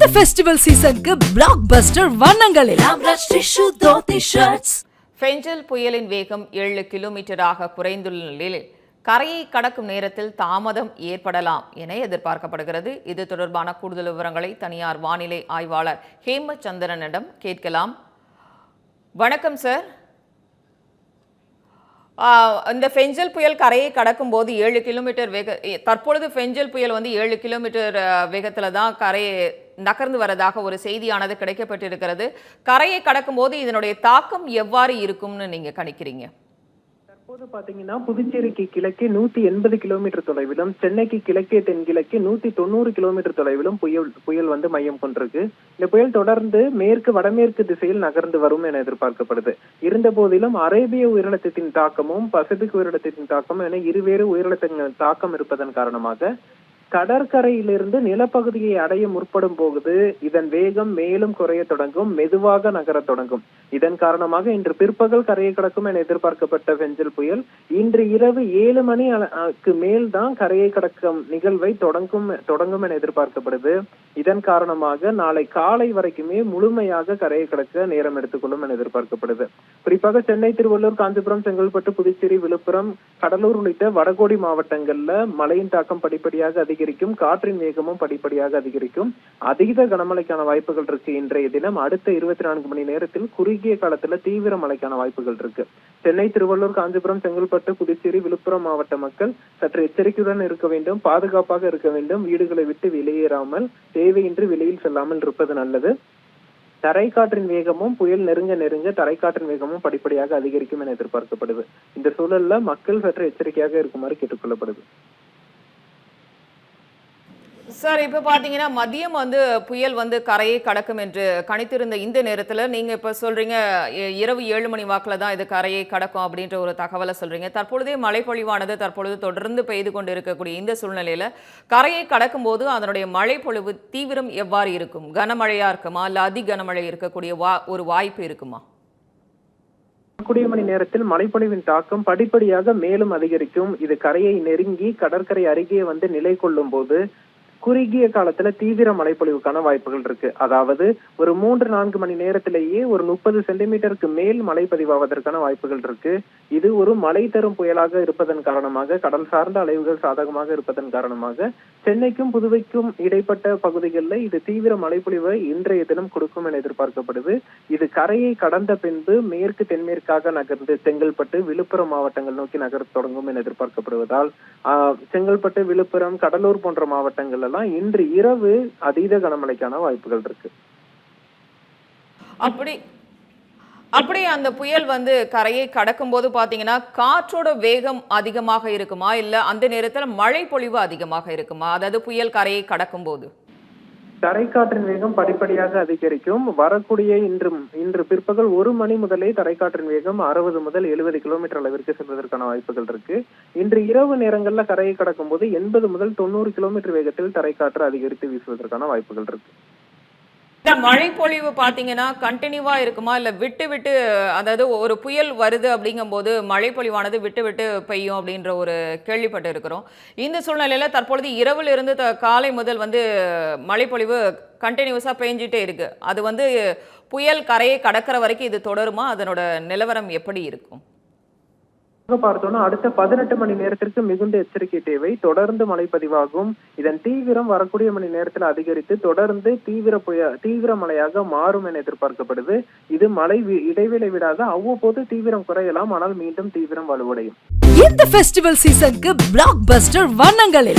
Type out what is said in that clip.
இந்த ஃபெஸ்டிவல் சீசனுக்கு பிளாக் பஸ்டர் வண்ணங்களில் ஃபெஞ்சல் புயலின் வேகம் ஏழு கிலோமீட்டராக குறைந்துள்ள நிலையில் கரையை கடக்கும் நேரத்தில் தாமதம் ஏற்படலாம் என எதிர்பார்க்கப்படுகிறது. இது தொடர்பான கூடுதல் விவரங்களை தனியார் வானிலை ஆய்வாளர் ஹேமச்சந்திரனிடம் கேட்கலாம். வணக்கம் சார் இந்த ஃபெஞ்சல் புயல் கரையை கடக்கும் போது ஏழு கிலோமீட்டர் வேக தற்பொழுது ஃபெஞ்சல் புயல் வந்து ஏழு கிலோமீட்டர் வேகத்தில் தான் கரையை நகர்ந்து வரதாக ஒரு செய்தியானது கிடைக்கப்பட்டிருக்கிறது. கரையை கடக்கும் போது இதனுடைய தாக்கம் எவ்வாறு இருக்கும்னு நீங்க கணிக்கிறீங்க? தற்போது பாத்தீங்கன்னா புதுச்சேரிக்கு கிழக்கே நூத்தி எண்பது கிலோமீட்டர் தொலைவிலும் சென்னைக்கு கிழக்கே தென்கிழக்கே நூத்தி தொண்ணூறு கிலோமீட்டர் தொலைவிலும் புயல் புயல் வந்து மையம் கொண்டிருக்கு. இந்த புயல் தொடர்ந்து மேற்கு வடமேற்கு திசையில் நகர்ந்து வரும் என எதிர்பார்க்கப்படுது. இருந்த போதிலும் அரேபிய உயிரிழத்தத்தின் தாக்கமும் பசிபிக் உயிரிழத்தத்தின் தாக்கமும் என இருவேறு உயிரிழத்தின் தாக்கம் இருப்பதன் காரணமாக கடற்கரையிலிருந்து நிலப்பகுதியை அடைய முற்படும் போது இதன் வேகம் மேலும் குறைய தொடங்கும் மெதுவாக நகரத் தொடங்கும். இதன் காரணமாக இன்று பிற்பகல் கரையை கடக்கும் என எதிர்பார்க்கப்பட்ட பெஞ்சல் புயல் இன்று இரவு ஏழு மணி மேல் தான் கரையை கடக்கும் நிகழ்வை தொடங்கும் தொடங்கும் என எதிர்பார்க்கப்படுது. இதன் காரணமாக நாளை காலை வரைக்குமே முழுமையாக கரையை கடக்க நேரம் எடுத்துக்கொள்ளும் என எதிர்பார்க்கப்படுது. குறிப்பாக சென்னை திருவள்ளூர் காஞ்சிபுரம் செங்கல்பட்டு புதுச்சேரி விழுப்புரம் கடலூர் உள்ளிட்ட வடகோடி மாவட்டங்கள்ல மழையின் தாக்கம் படிப்படியாக அதிகரிக்கும் காற்றின் வேகமும் படிப்படியாக அதிகரிக்கும். அதீத கனமழைக்கான வாய்ப்புகள் இருக்கு இன்றைய தினம். அடுத்த இருபத்தி நான்கு மணி நேரத்தில் குறுகிய காலத்துல தீவிர மழைக்கான வாய்ப்புகள் இருக்கு. சென்னை திருவள்ளூர் காஞ்சிபுரம் செங்கல்பட்டு புதுச்சேரி விழுப்புரம் மாவட்ட மக்கள் சற்று எச்சரிக்கையுடன் இருக்க வேண்டும் பாதுகாப்பாக இருக்க வேண்டும். வீடுகளை விட்டு வெளியேறாமல் தேவையின்றி வெளியில் செல்லாமல் இருப்பது நல்லது. தரைக்காற்றின் வேகமும் புயல் நெருங்க நெருங்க தரைக்காற்றின் வேகமும் படிப்படியாக அதிகரிக்கும் என எதிர்பார்க்கப்படுது. இந்த சூழல்ல மக்கள் சற்று எச்சரிக்கையாக இருக்குமாறு கேட்டுக்கொள்ளப்படுது. சார் இப்போ பார்த்தீங்கன்னா மதியம் வந்து புயல் வந்து கரையை கடக்கும் என்று கணித்திருந்த இந்த நேரத்தில் நீங்கள் இப்போ சொல்கிறீங்க இரவு ஏழு மணி வாக்கில் தான் இது கரையை கடக்கும் அப்படின்ற ஒரு தகவலை சொல்கிறீங்க தற்பொழுதே மழைப்பொழிவானது தற்பொழுது தொடர்ந்து பெய்து கொண்டு இருக்கக்கூடிய இந்த சூழ்நிலையில் கரையை கடக்கும்போது அதனுடைய மழைப்பொழிவு தீவிரம் எவ்வாறு இருக்கும்? கனமழையாக இருக்குமா? இல்லை அதி கனமழை இருக்கக்கூடிய வா ஒரு வாய்ப்பு இருக்குமா? கூடிய மணி நேரத்தில் மழைப்பொழிவின் தாக்கம் படிப்படியாக மேலும் அதிகரிக்கும். இது கரையை நெருங்கி கடற்கரை அருகே வந்து நிலை கொள்ளும் போது குறுகிய காலத்துல தீவிர மழைப்பொழிவுக்கான வாய்ப்புகள் இருக்கு. அதாவது ஒரு மூன்று நான்கு மணி நேரத்திலேயே ஒரு முப்பது சென்டிமீட்டருக்கு மேல் மழை பதிவாவதற்கான வாய்ப்புகள் இருக்கு. இது ஒரு மழை தரும் புயலாக இருப்பதன் காரணமாக கடல் சார்ந்த அலைவுகள் சாதகமாக இருப்பதன் காரணமாக சென்னைக்கும் புதுவைக்கும் இடைப்பட்ட பகுதிகளில் இது தீவிர மழைப்பொழிவை இன்றைய தினம் கொடுக்கும் என எதிர்பார்க்கப்படுது. இது கரையை கடந்த பின்பு மேற்கு தென்மேற்காக நகர்ந்து செங்கல்பட்டு விழுப்புரம் மாவட்டங்கள் நோக்கி நகரத் தொடங்கும் என எதிர்பார்க்கப்படுவதால் செங்கல்பட்டு விழுப்புரம் கடலூர் போன்ற மாவட்டங்கள் எல்லாம் இன்று இரவு அதீத கனமழைக்கான வாய்ப்புகள் இருக்கு. அப்படி அப்படி அந்த புயல் வந்து கரையை கடக்கும் போது பாத்தீங்கன்னா காற்றோட வேகம் அதிகமாக இருக்குமா? இல்ல அந்த நேரத்தில் மழை பொழிவு அதிகமாக இருக்குமா? அதாவது புயல் கரையை கடக்கும் போது தரைக்காற்றின் வேகம் படிப்படியாக அதிகரிக்கும். வரக்கூடிய இன்று இன்று பிற்பகல் ஒரு மணி முதலே தரைக்காற்றின் வேகம் அறுபது முதல் எழுபது கிலோமீட்டர் அளவிற்கு செல்வதற்கான வாய்ப்புகள் இருக்கு. இன்று இரவு நேரங்கள்ல கரையை கடக்கும் போது எண்பது முதல் தொண்ணூறு கிலோமீட்டர் வேகத்தில் தரைக்காற்று அதிகரித்து வீசுவதற்கான வாய்ப்புகள் இருக்கு. மழை பொழிவு பார்த்தீங்கன்னா கண்டினியூவா இருக்குமா? இல்லை விட்டு விட்டு அதாவது ஒரு புயல் வருது அப்படிங்கும்போது மழை பொழிவானது விட்டு விட்டு பெய்யும் அப்படின்ற ஒரு கேள்விப்பட்டு இருக்கிறோம். இந்த சூழ்நிலையில தற்பொழுது இரவுல இருந்து த- காலை முதல் வந்து மழை பொழிவு கண்டினியூஸாக பெஞ்சிட்டே இருக்கு. அது வந்து புயல் கரையை கடக்கிற வரைக்கும் இது தொடருமா? அதனோட நிலவரம் எப்படி இருக்கும்? பார்த்தோம்னா அடுத்த பதினெட்டு மணி நேரத்திற்கு மிகுந்த எச்சரிக்கை தேவை. தொடர்ந்து மழை பதிவாகும். இதன் தீவிரம் வரக்கூடிய மணி நேரத்தில் அதிகரித்து தொடர்ந்து தீவிர புய தீவிர மழையாக மாறும் என எதிர்பார்க்கப்படுது. இது மழை இடைவேளை விடாத. அவ்வப்போது தீவிரம் குறையலாம். ஆனால் மீண்டும் தீவிரம் வலுவடையும். இந்த ஃபெஸ்டிவல் சீசனுக்கு பிளாக் பஸ்டர் வண்ணங்களில்